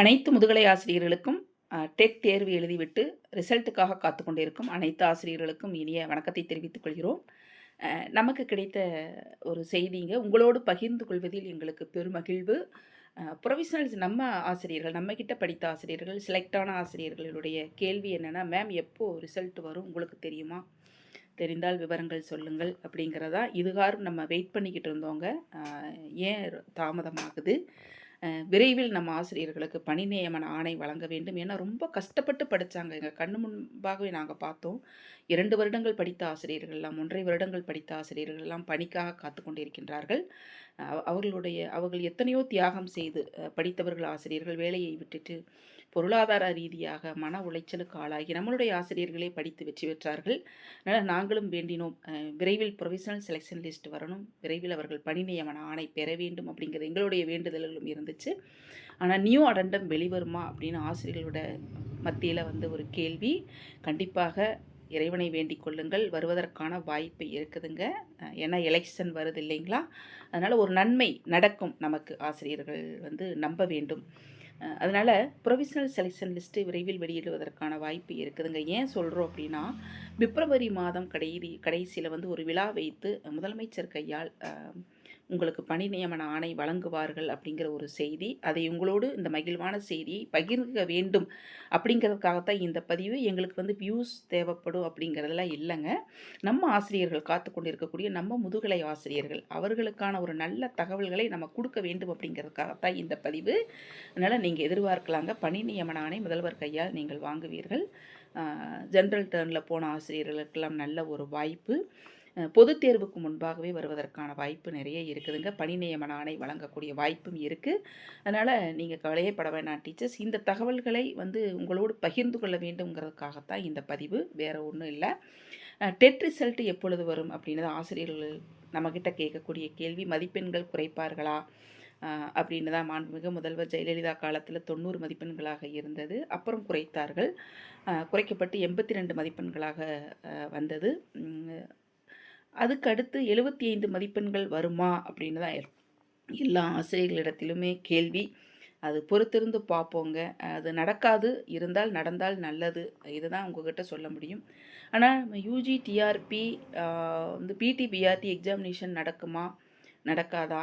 அனைத்து முதுகலை ஆசிரியர்களுக்கும் டெட் தேர்வு எழுதிவிட்டு ரிசல்ட்டுக்காக காத்து கொண்டிருக்கும் அனைத்து ஆசிரியர்களுக்கும் இனிய வணக்கத்தை தெரிவித்துக் கொள்கிறோம். நமக்கு கிடைத்த ஒரு செய்திங்க உங்களோடு பகிர்ந்து கொள்வதில் எங்களுக்கு பெருமகிழ்வு. ப்ரொஃபஷனல்ஸ் நம்ம ஆசிரியர்கள் நம்மக்கிட்ட படித்த ஆசிரியர்கள் செலக்டான ஆசிரியர்களுடைய கேள்வி என்னென்னா மேம் எப்போது ரிசல்ட் வரும்? உங்களுக்கு தெரியுமா? தெரிந்தால் விவரங்கள் சொல்லுங்கள். அப்படிங்கிறதா. இதுகாரும் நம்ம வெயிட் பண்ணிக்கிட்டு இருந்தோங்க. ஏன் தாமதமாகுது? விரைவில் நம்ம ஆசிரியர்களுக்கு பணி நியமன ஆணை வழங்க வேண்டும். ஏன்னா ரொம்ப கஷ்டப்பட்டு படித்தாங்க எங்கள் கண்ணு முன்பாகவே நாங்கள் பார்த்தோம். இரண்டு வருடங்கள் படித்த ஆசிரியர்கள்லாம் ஒன்றரை வருடங்கள் படித்த ஆசிரியர்கள்லாம் பணிக்காக காத்து கொண்டிருக்கின்றார்கள் அவர்களுடைய அவர்கள் எத்தனையோ தியாகம் செய்து படித்தவர்கள் ஆசிரியர்கள் வேலையை விட்டுட்டு பொருளாதார ரீதியாக மன உளைச்சலுக்கு ஆளாகி நம்மளுடைய ஆசிரியர்களே படித்து வெற்றி பெற்றார்கள். அதனால் நாங்களும் வேண்டினோம். விரைவில் ப்ரொஃபஷனல் செலெக்ஷன் லிஸ்ட் வரணும். விரைவில் அவர்கள் பணி நியமன ஆணை பெற வேண்டும் அப்படிங்கிறது எங்களுடைய வேண்டுதல்களும் இருந்துச்சு. ஆனால் நியூ அடண்டம் வெளிவருமா அப்படின்னு ஆசிரியர்களோட மத்தியில் வந்து ஒரு கேள்வி. கண்டிப்பாக இறைவனை வேண்டிக் கொள்ளுங்கள் வருவதற்கான வாய்ப்பு இருக்குதுங்க. ஏன்னா எலெக்ஷன் வருது இல்லைங்களா? அதனால் ஒரு நன்மை நடக்கும் நமக்கு ஆசிரியர்கள் வந்து நம்ப வேண்டும். அதனால் ப்ரொவிஷனல் செலெக்ஷன் லிஸ்ட்டு விரைவில் வெளியிடுவதற்கான வாய்ப்பு இருக்குதுங்க. ஏன் சொல்கிறோம் அப்படின்னா பிப்ரவரி மாதம் கடை கடைசியில் வந்து ஒரு விழா வைத்து முதலமைச்சர் கையால் உங்களுக்கு பணி நியமன ஆணை வழங்குவார்கள் அப்படிங்கிற ஒரு செய்தி அதை உங்களோடு இந்த மகிழ்வான செய்தியை பகிர்க வேண்டும் அப்படிங்கிறதுக்காகத்தான் இந்த பதிவு. எங்களுக்கு வந்து வியூஸ் தேவைப்படும் அப்படிங்கிறதெல்லாம் இல்லைங்க. நம்ம ஆசிரியர்கள் காத்து கொண்டிருக்கக்கூடிய நம்ம முதுகலை ஆசிரியர்கள் அவர்களுக்கான ஒரு நல்ல தகவல்களை நம்ம கொடுக்க வேண்டும் அப்படிங்கிறதுக்காகத்தான் இந்த பதிவு. அதனால் நீங்கள் எதிர்பார்க்கலாங்க. பணி நியமன ஆணை முதல்வர் கையால் நீங்கள் வாங்குவீர்கள். ஜென்ரல் டேர்னில் போன ஆசிரியர்களுக்கெல்லாம் நல்ல ஒரு வாய்ப்பு. பொதுத் தேர்வுக்கு முன்பாகவே வருவதற்கான வாய்ப்பு நிறைய இருக்குதுங்க. பணி நியமன ஆணை வழங்கக்கூடிய வாய்ப்பும் இருக்குது அதனால் நீங்கள் கவலையேப்பட வேண்டாம் வேணாம் டீச்சர்ஸ். இந்த தகவல்களை வந்து உங்களோடு பகிர்ந்து கொள்ள வேண்டுங்கிறதுக்காகத்தான் இந்த பதிவு. வேறு ஒன்றும் இல்லை. டெட் ரிசல்ட் எப்பொழுது வரும் அப்படின்னு ஆசிரியர்கள் நம்மக்கிட்ட கேட்கக்கூடிய கேள்வி. மதிப்பெண்கள் குறைப்பார்களா? அப்படின்னு தான் மாண்புமிகு முதல்வர் ஜெயலலிதா காலத்தில் தொண்ணூறு மதிப்பெண்களாக இருந்தது. அப்புறம் குறைத்தார்கள். குறைக்கப்பட்டு எண்பத்தி ரெண்டு மதிப்பெண்களாக வந்தது. அதுக்கு அடுத்து எழுபத்தி ஐந்து மதிப்பெண்கள் வருமா அப்படின்னு தான் இருக்கும் எல்லா ஆசிரியர்களிடத்திலுமே கேள்வி. அது பொறுத்திருந்து பார்ப்போங்க. அது நடக்காது இருந்தால் நடந்தால் நல்லது. இதுதான் உங்ககிட்ட சொல்ல முடியும். ஆனால் யூஜி டிஆர்பி வந்து பிடி பிஆர்டி எக்ஸாமினேஷன் நடக்குமா? நடக்காதா?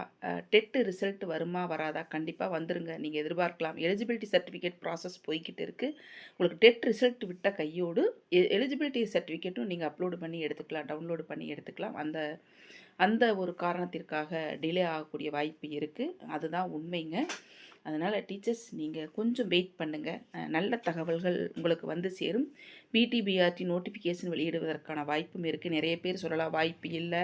டெட்டு ரிசல்ட் வருமா வராதா? கண்டிப்பாக வந்துருங்க. நீங்கள் எதிர்பார்க்கலாம். எலிஜிபிலிட்டி சர்டிஃபிகேட் ப்ராசஸ் போய்கிட்டு இருக்குது உங்களுக்கு டெட் ரிசல்ட் விட்ட கையோடு எலிஜிபிலிட்டி சர்டிஃபிகேட்டும் நீங்கள் அப்லோடு பண்ணி எடுத்துக்கலாம். டவுன்லோடு பண்ணி எடுத்துக்கலாம். அந்த அந்த ஒரு காரணத்திற்காக டிலே ஆகக்கூடிய வாய்ப்பு இருக்குது அதுதான் உண்மைங்க. அதனால் டீச்சர்ஸ் நீங்கள் கொஞ்சம் வெயிட் பண்ணுங்கள் நல்ல தகவல்கள் உங்களுக்கு வந்து சேரும். பிடிபிஆர்டி நோட்டிஃபிகேஷன் வெளியிடுவதற்கான வாய்ப்பும் இருக்குது நிறைய பேர் சொல்லலாம் வாய்ப்பு இல்லை.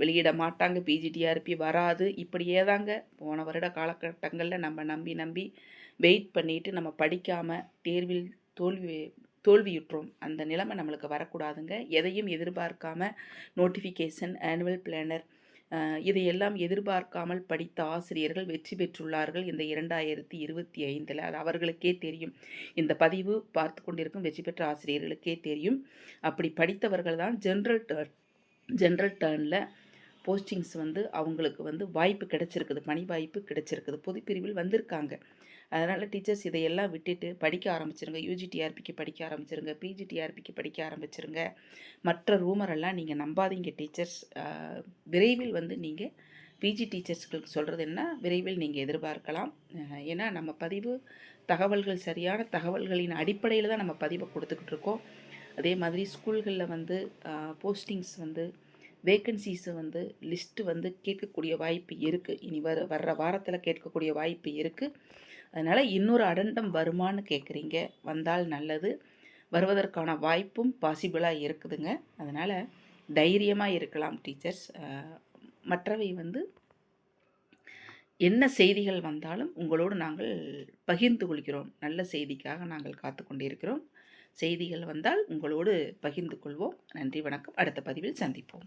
வெளியிட மாட்டாங்க. பிஜிடிஆர்பி வராது. இப்படியே தாங்க போன வருட காலகட்டங்களில் நம்ம நம்பி நம்பி வெயிட் பண்ணிட்டு நம்ம படிக்காமல் தேர்வில் தோல்வி தோல்வியுற்றோம். அந்த நிலைமை நம்மளுக்கு வரக்கூடாதுங்க. எதையும் எதிர்பார்க்காம நோட்டிஃபிகேஷன் ஆனுவல் பிளானர் இதையெல்லாம் எதிர்பார்க்காமல் படித்த ஆசிரியர்கள் வெற்றி பெற்றுள்ளார்கள். இந்த இரண்டாயிரத்தி இருபத்தி ஐந்தில் அது அவர்களுக்கே தெரியும். இந்த பதிவு பார்த்து கொண்டிருக்கும் வெற்றி பெற்ற ஆசிரியர்களுக்கே தெரியும். அப்படி படித்தவர்கள் தான் ஜென்ரல் டேர்ன் ஜென்ரல் டேர்னில் போஸ்டிங்ஸ் வந்து அவங்களுக்கு வந்து வாய்ப்பு கிடைச்சிருக்குது பணி வாய்ப்பு கிடைச்சிருக்குது பொதுப்பிரிவில் வந்திருக்காங்க. அதனால் டீச்சர்ஸ் இதையெல்லாம் விட்டுட்டு படிக்க ஆரம்பிச்சிருங்க. யூஜிடிஆர்பிக்கு படிக்க ஆரம்பிச்சிருங்க பிஜிடிஆர்பிக்கு படிக்க ஆரம்பிச்சிருங்க. மற்ற ரூமரெல்லாம் நீங்கள் நம்பாதீங்க டீச்சர்ஸ். விரைவில் வந்து நீங்கள் பிஜி டீச்சர்ஸ்களுக்கு சொல்கிறது என்ன? விரைவில் நீங்கள் எதிர்பார்க்கலாம். ஏன்னா நம்ம பதிவு தகவல்கள் சரியான தகவல்களின் அடிப்படையில் தான் நம்ம பதிவை கொடுத்துக்கிட்டு இருக்கோம். அதே மாதிரி ஸ்கூல்களில் வந்து போஸ்டிங்ஸ் வந்து வேக்கன்சிஸை வந்து லிஸ்ட்டு வந்து கேட்கக்கூடிய வாய்ப்பு இருக்குது இனி வர வர்ற வாரத்தில் கேட்கக்கூடிய வாய்ப்பு இருக்குது அதனால் இன்னொரு அடண்டம் வருமான்னு கேட்குறீங்க வந்தால் நல்லது. வருவதற்கான வாய்ப்பும் பாசிபிளாக இருக்குதுங்க. அதனால் தைரியமாக இருக்கலாம் டீச்சர்ஸ் மற்றவை வந்து என்ன செய்திகள் வந்தாலும் உங்களோடு நாங்கள் பகிர்ந்து கொள்கிறோம். நல்ல செய்திக்காக நாங்கள் காத்து கொண்டிருக்கிறோம். செய்திகள் வந்தால் உங்களோடு பகிர்ந்து கொள்வோம். நன்றி வணக்கம். அடுத்த பதிவில் சந்திப்போம்.